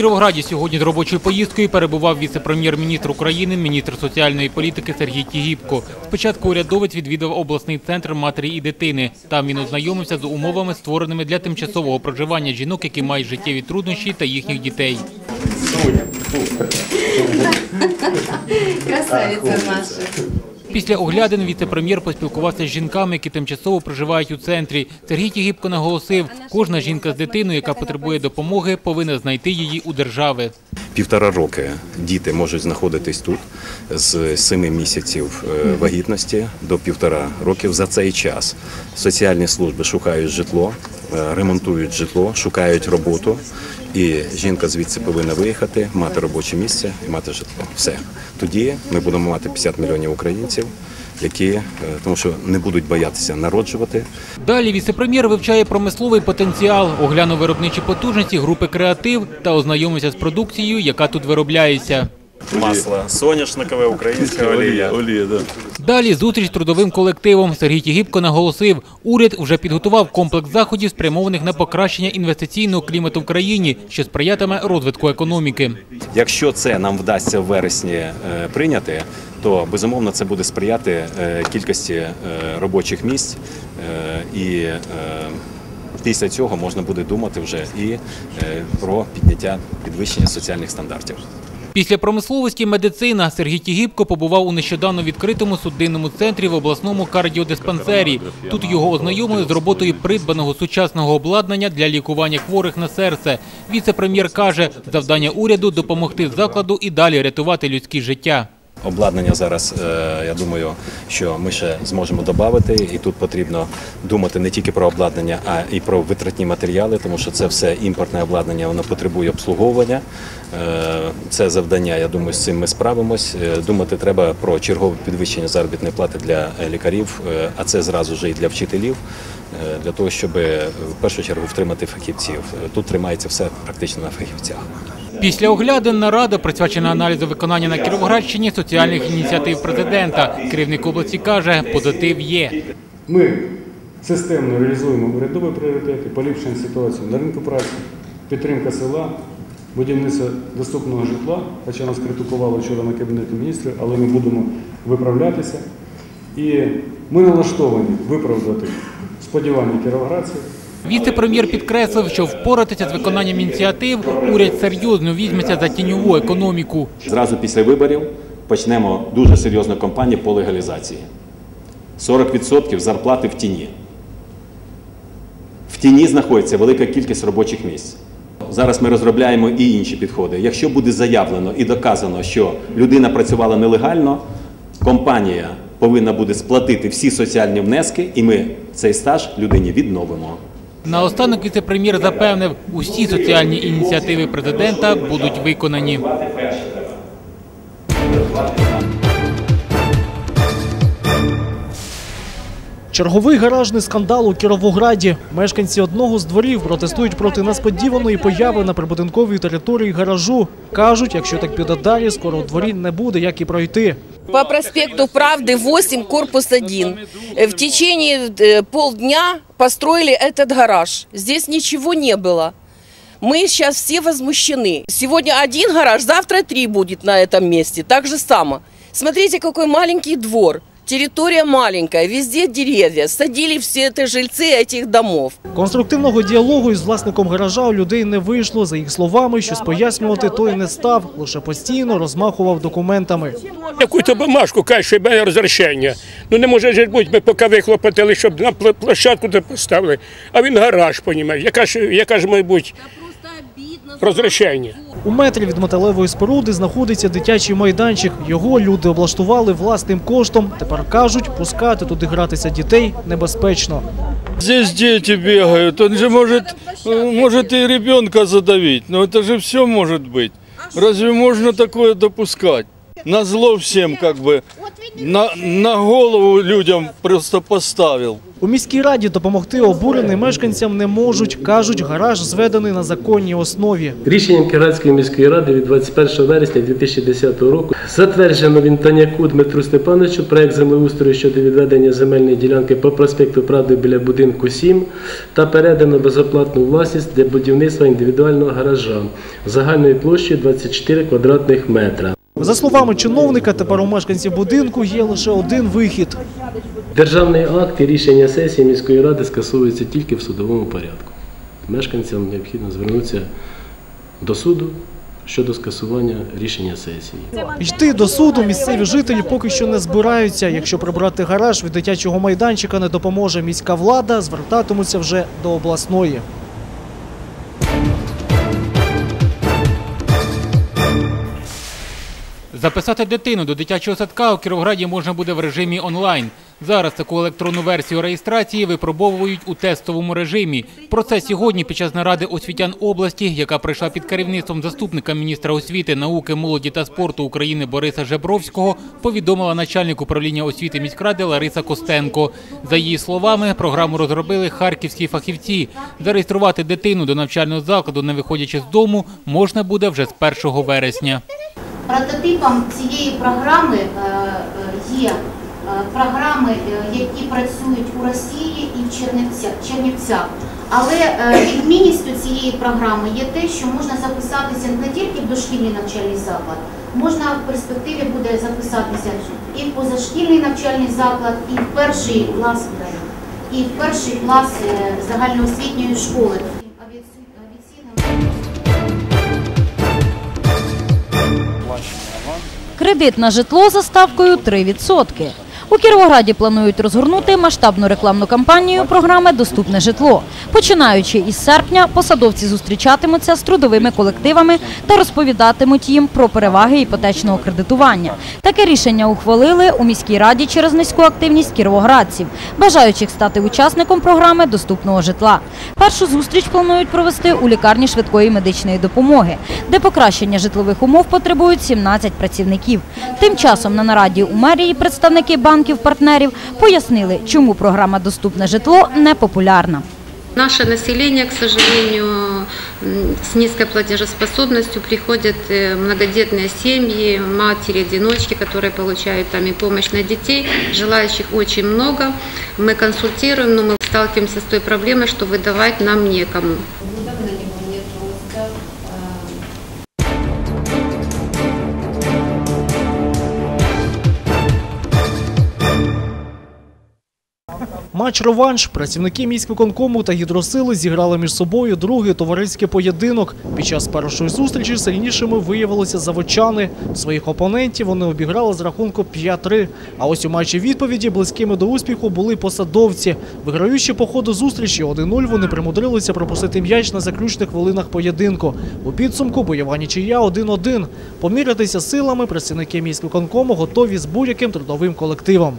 Кіровограді сьогодні з робочою поїздкою перебував віце-прем'єр-міністр України, міністр соціальної політики Сергій Тігіпко. Спочатку урядовець відвідав обласний центр матері і дитини. Там він ознайомився з умовами, створеними для тимчасового проживання жінок, які мають життєві труднощі та їхніх дітей. Красавица наша. Після оглядин віце-прем'єр поспілкувався з жінками, які тимчасово проживають у центрі. Сергій Тігіпко наголосив, кожна жінка з дитиною, яка потребує допомоги, повинна знайти її у держави. Півтора роки діти можуть знаходитись тут з семи місяців е, вагітності до півтора років. За цей час соціальні служби шукають житло, е, ремонтують житло, шукають роботу. І жінка звідси повинна виїхати, мати робоче місце і мати житло. Все тоді ми будемо мати 50 мільйонів українців, які е, тому що не будуть боятися народжувати, Далі віце-прем'єр вивчає промисловий потенціал, оглянув виробничі потужності групи креатив та ознайомився з продукцією, яка тут виробляється. Масло соняшникове, українська олія. Олія, да. Далі зустріч з трудовим колективом. Сергій Тігіпко наголосив, уряд вже підготував комплекс заходів, спрямованих на покращення інвестиційного клімату в країні, що сприятиме розвитку економіки. Якщо це нам вдасться в вересні е, прийняти, то безумовно це буде сприяти е, кількості е, робочих місць і після цього можна буде думати вже і про підняття підвищення соціальних стандартів. Після промисловості медицина Сергій Тігіпко побував у нещодавно відкритому судинному центрі в обласному кардіодиспансері. Тут його ознайомили з роботою придбаного сучасного обладнання для лікування хворих на серце. Віце-прем'єр каже, завдання уряду допомогти закладу і далі рятувати людські життя. Обладнання зараз, е, я думаю, що ми ще зможемо додати, і тут потрібно думати не тільки про обладнання, а і про витратні матеріали, тому що це все імпортне обладнання, воно потребує обслуговування. Е, Це завдання, я думаю, з цим ми справимось. Е, Думати треба про чергове підвищення заробітної плати для лікарів, а це зразу ж і для вчителів, для того, щоб в першу чергу втримати фахівців. Тут тримається все практично на фахівцях. Після оглядин нарада присвячена аналізу виконання на Кіровоградщині соціальних ініціатив президента. Керівник області каже, позитив є. Ми системно реалізуємо урядові пріоритети, поліпшення ситуації на ринку праці, підтримка села, будівництво доступного житла, хоча нас критикували вчора на Кабінеті міністрів, але ми будемо виправлятися. І ми налаштовані виправдати сподівання кіровоградців. Віце-прем'єр підкреслив, що впоратися з виконанням ініціатив уряд серйозно візьметься за тіньову економіку. Зразу після виборів почнемо дуже серйозну кампанію по легалізації. 40% зарплати в тіні. В тіні знаходиться велика кількість робочих місць. Зараз ми розробляємо і інші підходи. Якщо буде заявлено і доказано, що людина працювала нелегально, компанія повинна буде сплатити всі соціальні внески, і ми цей стаж людині відновимо. Наостанок віце-прем'єр запевнив, усі соціальні ініціативи президента будуть виконані. Черговий гаражний скандал у Кіровограді. Мешканці одного з дворів протестують проти несподіваної появи на прибудинковій території гаражу. Кажуть, якщо так піде далі, скоро у дворі не буде як і пройти По проспекту Правды 8, корпус 1. Э, В течение э, полдня построили этот гараж. Здесь ничего не было. Мы сейчас все возмущены. Сегодня один гараж, завтра три будет на этом месте. Так же само. Смотрите, какой маленький двор. Территория маленькая, везде деревья. Садили все это жильцы этих домов. Конструктивного діалогу із власником гаража у людей не вийшло. За їх словами, щось пояснювати той не став, лише постійно розмахував документами. Якусь бумажку, каже, що має розрішення. Ну не може ж бути, ми поки вихлопотили, щоб на пла- площадку де поставили. А він гараж, понімаєш. Яка ж, яка ж має бути розрішення? У метрі від металевої споруди знаходиться дитячий майданчик. Його люди облаштували власним коштом. Тепер кажуть, пускати туди гратися дітей небезпечно. Здесь дети бегают, он же может, э, может и ребенка задавить, но это же все может быть. Разве можно такое допускать? На зло всем как бы, на, на голову людям просто поставил. У міській раді допомогти обуреним мешканцям не можуть. Кажуть, гараж зведений на законній основі. Рішенням Кіровоградської міської ради від 21 вересня 2010 року затверджено Вінтаняку Дмитру Степановичу проект землеустрою щодо відведення земельної ділянки по проспекту Правди біля будинку 7 та передано безоплатну власність для будівництва індивідуального гаража загальною площею 24 квадратних метра. За словами чиновника, тепер у мешканців будинку є лише один вихід. Державний акт і рішення сесії міської ради скасовуються тільки в судовому порядку. Мешканцям необхідно звернутися до суду щодо скасування рішення сесії. Йти до суду місцеві жителі поки що не збираються. Якщо прибрати гараж від дитячого майданчика не допоможе міська влада, звертатимуться вже до обласної. Записати дитину до дитячого садка у Кіровграді можна буде в режимі онлайн. Зараз таку електронну версію реєстрації випробовують у тестовому режимі. Про це сьогодні під час наради освітян області, яка прийшла під керівництвом заступника міністра освіти, науки, молоді та спорту України Бориса Жебровського, повідомила начальник управління освіти міськради Лариса Костенко. За її словами, програму розробили харківські фахівці. Зареєструвати дитину до навчального закладу, не виходячи з дому, можна буде вже з 1 вересня. Прототипом цієї програми е, е, є е, програми, які працюють у Росії і в Чернівцях. Але відмінністю цієї програми є те, що можна записатися не тільки в дошкільний навчальний заклад, можна в перспективі буде записатися і в позашкільний навчальний заклад, і в перший клас, і в перший клас загальноосвітньої школи. Кредит на житло за ставкою 3%. У Кіровограді планують розгорнути масштабну рекламну кампанію програми Доступне житло. Починаючи із серпня, посадовці зустрічатимуться з трудовими колективами та розповідатимуть їм про переваги іпотечного кредитування. Таке рішення ухвалили у міській раді через низьку активність кіровоградців, бажаючих стати учасником програми доступного житла. Першу зустріч планують провести у лікарні швидкої медичної допомоги, де покращення житлових умов потребують 17 працівників. Тим часом на нараді у мерії представники банків-партнерів пояснили, чому програма Доступне житло не популярна. Наше население, к сожалению, м, с низкой платежеспособностью приходят э, многодетные семьи, матери-одиночки, которые получают там и помощь на детей. Желающих очень много. Мы консультируем, но мы сталкиваемся с той проблемой, что выдавать нам некому. Матч реванш. Працівники міськвиконкому та гідросили зіграли між собою другий товариський поєдинок. Під час першої зустрічі сильнішими виявилися заводчани. Своїх опонентів вони обіграли з рахунку 5-3. А ось у матчі відповіді близькими до успіху були посадовці. Виграючи по ходу зустрічі 1-0, вони примудрилися пропустити м'яч на заключних хвилинах поєдинку. У підсумку бойова нічия 1-1. Помірятися силами працівники міськвиконкому готові з будь-яким трудовим колективом.